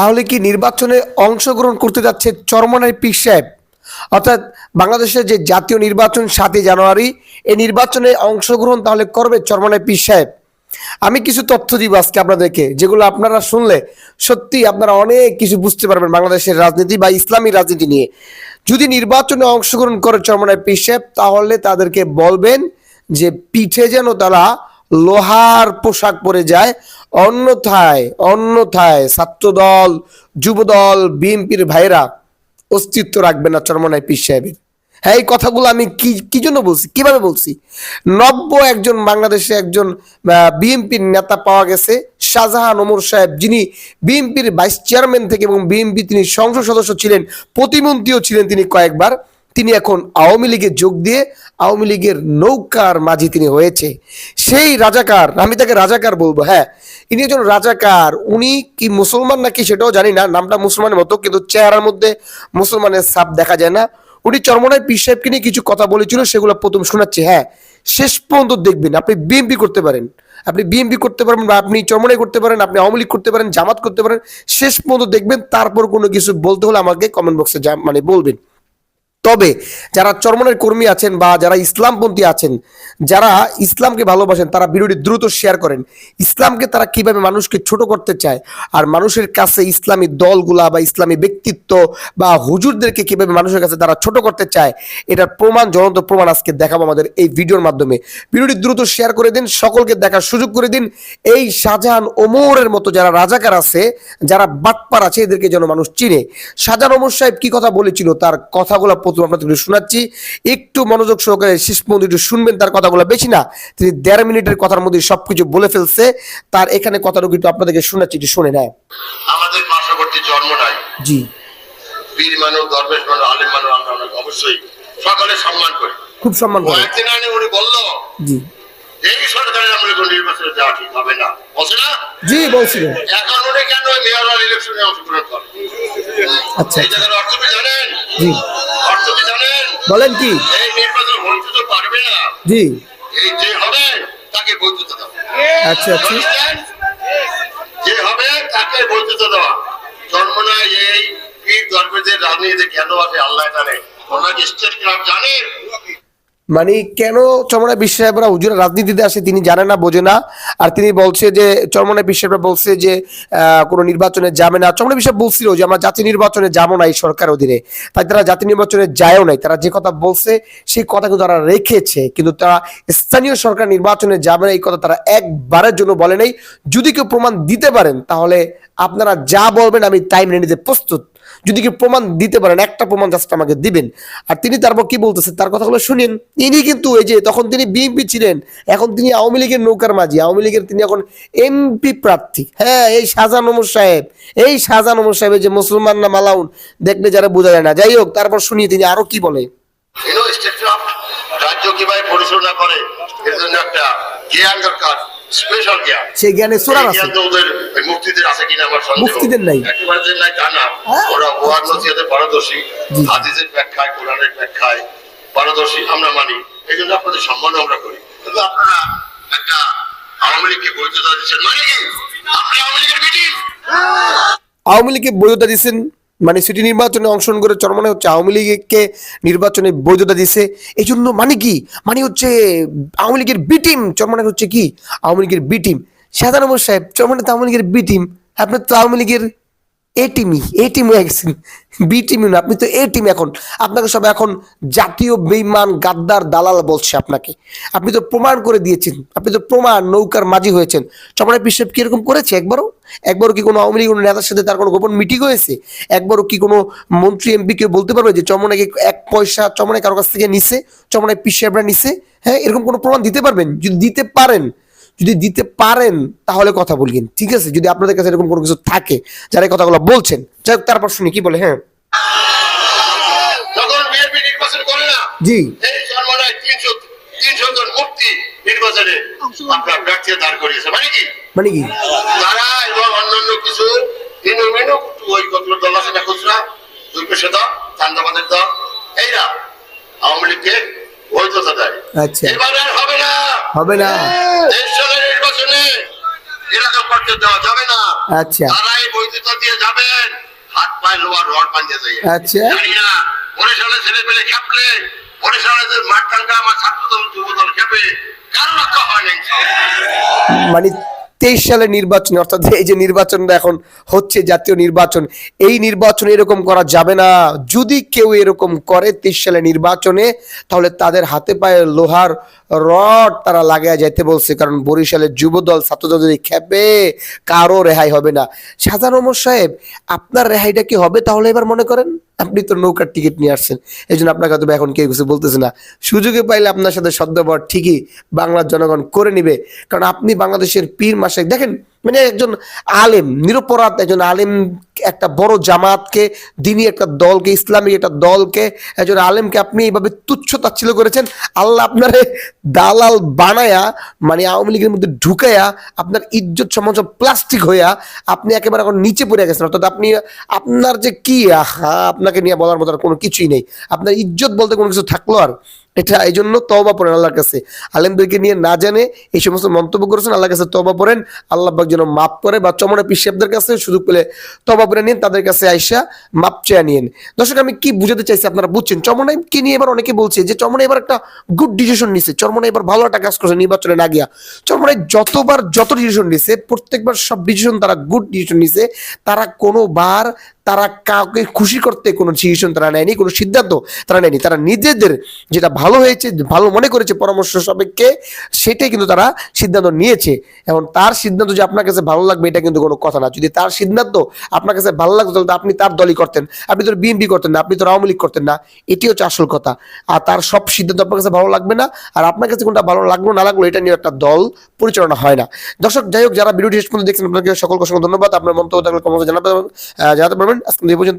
তাহলে কি নির্বাচনে অংশগ্রহণ করতে যাচ্ছে চরমনায় পীর সাহেব? অর্থাৎ বাংলাদেশের যে জাতীয় নির্বাচন সাতই জানুয়ারি, এই নির্বাচনে অংশগ্রহণ তাহলে করবে চরমনায় পীর সাহেব? আমি কিছু তথ্য দিব আজকে আপনাদেরকে, যেগুলো আপনারা শুনলে সত্যি আপনারা অনেক কিছু বুঝতে পারবেন বাংলাদেশের রাজনীতি বা ইসলামী রাজনীতি নিয়ে। যদি নির্বাচনে অংশগ্রহণ করে চরমনায় সাহেব, তাহলে তাদেরকে বলবেন যে পিঠে যেন তারা লোহার পোশাক পরে যায়। অন্যথায় অন্যথায় ছাত্রদল, যুবদল, বিএনপির ভাইরা অস্তিত্ব রাখবে না চরমনায় পীর সাহেবের। হ্যাঁ এই কথাগুলো আমি কি কি জন্য বলছি? কীভাবে বলছি? নব্য একজন বাংলাদেশে একজন বিএনপির নেতা পাওয়া গেছে, শাহজাহান ওমর সাহেব। যিনি বিএনপির ভাইস চেয়ারম্যান থেকে এবং বিএনপি তিনি সংসদ সদস্য ছিলেন, প্রতিমন্ত্রীও ছিলেন তিনি কয়েকবার। তিনি এখন আওয়ামী লীগে যোগ দিয়ে আওয়ামী লীগের নৌকার মাঝি তিনি হয়েছে। সেই রাজাকার, আমি তাকে রাজাকার বলব হ্যাঁ ইনি একজন রাজাকার। উনি কি মুসলমান নাকি সেটাও জানি না, নামটা মুসলমানের মতো, কিন্তু চেহারার মধ্যে মুসলমানের ছাপ দেখা যায় না। উনি চরমনায় পীর সাহেবকে নিয়ে কিছু কথা বলেছিল, সেগুলো প্রথম শোনাচ্ছি হ্যাঁ। শেষ পর্যন্ত দেখবেন, আপনি বিএমপি করতে পারেন। আপনি বিএমপি করতে পারেন বা আপনি চরমনাই করতে পারেন, আপনি আওয়ামী লীগ করতে পারেন, জামাত করতে পারেন, শেষ পর্যন্ত দেখবেন, তারপর কোনো কিছু বলতে হলে আমাকে কমেন্ট বক্সে মানে বলবেন। তবে যারা চরমনের কর্মী আছেন বা যারা ইসলামপন্থী আছেন, যারা ইসলামকে ভালোবাসেন, তারা ভিডিওটি দ্রুত শেয়ার করেন। ইসলামকে তারা কীভাবে মানুষকে ছোট করতে চায় আর মানুষের কাছে ইসলামী দলগুলা বা ইসলামী ব্যক্তিত্ব বা হুজুরদেরকে কীভাবে মানুষের কাছে তারা ছোট করতে চায়, এটার প্রমাণ, জ্বলন্ত প্রমাণ আজকে দেখাবো আমাদের এই ভিডিওর মাধ্যমে। ভিডিওটি দ্রুত শেয়ার করে দিন, সকলকে দেখার সুযোগ করে দিন। এই শাহজাহান ওমরের মতো যারা রাজাকার আছে, যারা বাটপার আছে, এদেরকে যেন মানুষ চিনে। শাহজাহান ওমর সাহেব কি কথা বলেছিল? তার কথাগুলো প্রথম আপনাদের শোনাচ্ছি। একটু মনোযোগ সহকারে শেষ পর্যন্ত শুনবেন তার কথাগুলো বেশি না। তিনি দেড় মিনিটের কথার মধ্যে সবকিছু বলে ফেলছে। তার এখানে কথাটুকু একটু আপনাদেরকে শোনাচ্ছি একটু শুনে নেয়। আমাদের পার্শ্ববর্তী জন্ম নাই। জি। বীর মানব দরবেশ মানব আলিম মানব আমরা অবশ্যই সকলে সম্মান করি। খুব সম্মান করে। কয়েকদিন আগে উনি বলল জি। এই সরকারের আমলে কোনো নির্বাচনে যাওয়া ঠিক হবে না। বলছে না? জি বলছিলেন এখন উনি কেন ওই মেয়র ইলেকশনে অংশগ্রহণ করে আচ্ছা। এই জায়গার অর্থ জানেন? জি। বলেন কি? জি। আচ্ছা আচ্ছা। যে হবে তাকে বৈধতা দেওয়া জন্ম নেয় এই পীর ধর্মের রাজনীতিতে কেন আছে আল্লাহ জানে। ওনার স্টেট ক্লাব জানে মানে কেন চরমনা বিশ্বাসরা হুজুর রাজনীতিতে আসে তিনি জানে না, বোঝে না? আর তিনি বলছে যে চরমনা বিশ্বাসরা বলছে যে কোনো নির্বাচনে যাবে না। চরমনা বিশ্বাস বলছিল যে, আমরা জাতীয় নির্বাচনে যাব না এই সরকার অধীনে। তাই তারা জাতীয় নির্বাচনে যায়ও নাই। তারা যে কথা বলছে, সেই কথা কিন্তু তারা রেখেছে। কিন্তু তারা স্থানীয় সরকার নির্বাচনে যাবে না, এই কথা তারা একবারের জন্য বলে নাই। যদি কেউ প্রমাণ দিতে পারেন, তাহলে আপনারা যা বলবেন আমি তাই মেনে নিতে প্রস্তুত। যদি কি প্রমাণ দিতে পারেন, একটা প্রমাণ জাস্ট আমাকে দিবেন। আর তিনি তারপর কি বলতেছে? তার কথাগুলো শুনেন। তিনি কিন্তু এই যে তখন তিনি বিএনপি ছিলেন, এখন তিনি আওয়ামী লীগের নৌকার মাঝি। আওয়ামী লীগের তিনি এখন এমপি প্রার্থী। হ্যাঁ এই শাহজাহান ওমর সাহেব, এই শাহজাহান ওমর সাহেব, এই যে মুসলমান না মালাউন, দেখলে যারা বোঝা যায় না। যাই হোক, তারপর শুনিয়ে তিনি আরও কি বলে? রাজ্য কীভাবে পরিচালনা করে? এর জন্য একটা জ্ঞান দরকার। স্পেশাল জ্ঞান সেই জ্ঞানে সোরার আছে। জ্ঞান ওদের মুক্তিদের আছে কিনা আমার সন্দেহ। মুফতিদের নাই। একেবারে যে নাই তা না। হ্যাঁ। ওরা ওয়াজ নসিহতে পারদর্শী। হাদিসের ব্যাখ্যায় কোরআনের ব্যাখ্যায় পারদর্শী আমরা মানি। এই জন্য আপনাদের সম্মান আমরা করি। কিন্তু আপনারা একটা আওয়ামী লীগকে বৈধতা দিচ্ছেন। মানে কি? আপনি আওয়ামী লীগের মিটিং। আওয়ামী লীগকে বৈধতা দিচ্ছেন? মানে সিটি নির্বাচনে অংশগ্রহণ করে চরমানে হচ্ছে আওয়ামী লীগকে নির্বাচনে বৈধতা দিছে। এই জন্য মানে কি? মানে হচ্ছে আওয়ামী লীগের বি টিম চরমনে হচ্ছে কি? আওয়ামী লীগের বি টিম। সাধারণ সাহেব চরমানে তো আওয়ামী লীগের বি টিম। আপনার তো আওয়ামী লীগের এ টিমই, এ টিম বি টিমই না আপনি তো এ টিম এখন। আপনাকে সব এখন জাতীয় বেইমান, গাদ্দার, দালাল বলছে আপনাকে। আপনি তো প্রমাণ করে দিয়েছেন। আপনি তো প্রমাণ, নৌকার মাঝি হয়েছেন। চমড়া পিসেব এরকম করেছে একবারও? একবারও কি কোনো আওয়ামী লীগ কোনো নেতার সাথে তার কোনো গোপন মিটিং হয়েছে? একবারও কি কোনো মন্ত্রী এমপি কেউ বলতে পারবে যে চমড়াকে এক পয়সা চমড়ায় কারও কাছ থেকে নিছে? চমড়ায় পিসেবরা নিছে? হ্যাঁ এরকম কোনো প্রমাণ দিতে পারবেন? যদি দিতে পারেন যদি দিতে পারেন তাহলে কথা বলবেন। ঠিক আছে? যদি আপনাদের কাছে এরকম কোনো কিছু থাকে যারা এই কথাগুলো বলছেন যাই হোক, তারপর শুনি কি বলে? হ্যাঁ। জি। করিয়েছে। মানে কি? মানে কি? তারা এবং অন্যান্য কিছু ওই কতগুলো দল আছে না খুচরা দুর্গেশ দল চান্দাবাদের দল এইরা আওয়ামী লীগকে বৈধতা দেয় আচ্ছা। এবারে আর হবে না। হবে না। দেশ চলে নির্বাচনে এরকম করতে দেওয়া যাবে না। আচ্ছা। তারা এই বৈধতা দিয়ে যাবেন। হাত পায়ে লোয়ার রড বাঁধিয়ে দেয় আচ্ছা। না বরিশালে ছেলে পেলে খেপলে বরিশালে যে মাঠ টাঙ্গা আমার ছাত্রদল যুবদল খেপে কার রক্ষা হয় মানে তেইশ সালে নির্বাচন, অর্থাৎ এই যে নির্বাচনটা এখন হচ্ছে, জাতীয় নির্বাচন, এই নির্বাচন এরকম করা যাবে না। যদি কেউ এরকম করে তেইশ সালে নির্বাচনে, তাহলে তাদের হাতে পায়ে লোহার রড তারা লাগায় যাইতে বলছে, কারণ বরিশালের যুবদল ছাত্রদল যদি খেপে, কারও রেহাই হবে না। সাজান সাহেব, আপনার রেহাইটা কি হবে তাহলে এবার মনে করেন? আপনি তো নৌকার টিকিট নিয়ে আসছেন। এই জন্য আপনাকে হয়তো এখন কেউ কিছু বলতেছে না। সুযোগে পাইলে আপনার সাথে সদ্যবর ঠিকই বাংলার জনগণ করে নিবে। কারণ আপনি বাংলাদেশের পীর মাসে দেখেন মানে একজন আলেম, নিরপরাধ একজন আলেম একটা বড় জামাতকে দিনী একটা দলকে ইসলামিক একটা দলকে, একজন আলেমকে আপনি এইভাবে তুচ্ছ তাচ্ছিল্য করেছেন, আল্লাহ আপনারে দালাল বানায়া মানে আওয়ামী লীগের মধ্যে ঢুকায়া, আপনার ইজ্জত সমাজ প্লাস্টিক হইয়া, আপনি একেবারে এখন নিচে পড়ে গেছেন। অর্থাৎ আপনি, আপনার যে কি, আহা, আপনাকে নিয়ে বলার মতো আর কোনো কিছুই নেই। আপনার ইজ্জত বলতে কোনো কিছু থাকল আর? এটা এই জন্য তবা পড়েন আল্লাহর কাছে। আলেমদেরকে নিয়ে না জানে এই সমস্ত মন্তব্য করেছেন, আল্লাহর কাছে তবা পড়েন, আল্লাহ পাক যেন মাফ করে বা চমড়া পিসাবদের কাছে সুযোগ পেলে তবা পড়ে নিন, তাদের কাছে আইসা মাপ চেয়ে নিন দর্শক, আমি কি বুঝাতে চাইছি আপনারা বুঝছেন? চমড়াই কি নিয়ে এবার অনেকে বলছে যে চমড়া এবার একটা গুড ডিসিশন নিছে চরমনা এবার ভালো একটা কাজ করছে, নির্বাচনে না গিয়া। চরমনাই যতবার যত ডিসিশন নিছে, প্রত্যেকবার সব ডিসিশন তারা গুড ডিসিশন নিছে, তারা কোনোবার তারা কাউকে খুশি করতে কোনো ডিসিশন তারা নেয়নি, কোনো সিদ্ধান্ত তারা নেয়নি। তারা নিজেদের যেটা ভালো হয়েছে, ভালো মনে করেছে পরামর্শ সাপেক্ষে, সেটাই কিন্তু তারা সিদ্ধান্ত নিয়েছে। এবং তার সিদ্ধান্ত যে আপনার কাছে ভালো লাগবে, এটা কিন্তু কোনো কথা না। যদি তার সিদ্ধান্ত আপনার কাছে ভালো লাগতো, তাহলে আপনি তার দলই করতেন। আপনি তো বিএনপি করতেন না, আপনি তো আওয়ামী লীগ করতেন না। এটি হচ্ছে আসল কথা। আর তার সব সিদ্ধান্ত আপনার কাছে ভালো লাগবে না, আর আপনার কাছে কোনটা ভালো লাগল, না লাগল, এটা নিয়ে একটা দল পরিচালনা হয় না। দর্শক, যাই হোক, যারা ভিডিওটি শেষ পর্যন্ত দেখছেন, আপনাকে সকল অসংখ্য ধন্যবাদ। আপনার মন্তব্য থাকলে কমেন্টে জানাতে জানাতে পারবেন। আজকে এই পর্যন্ত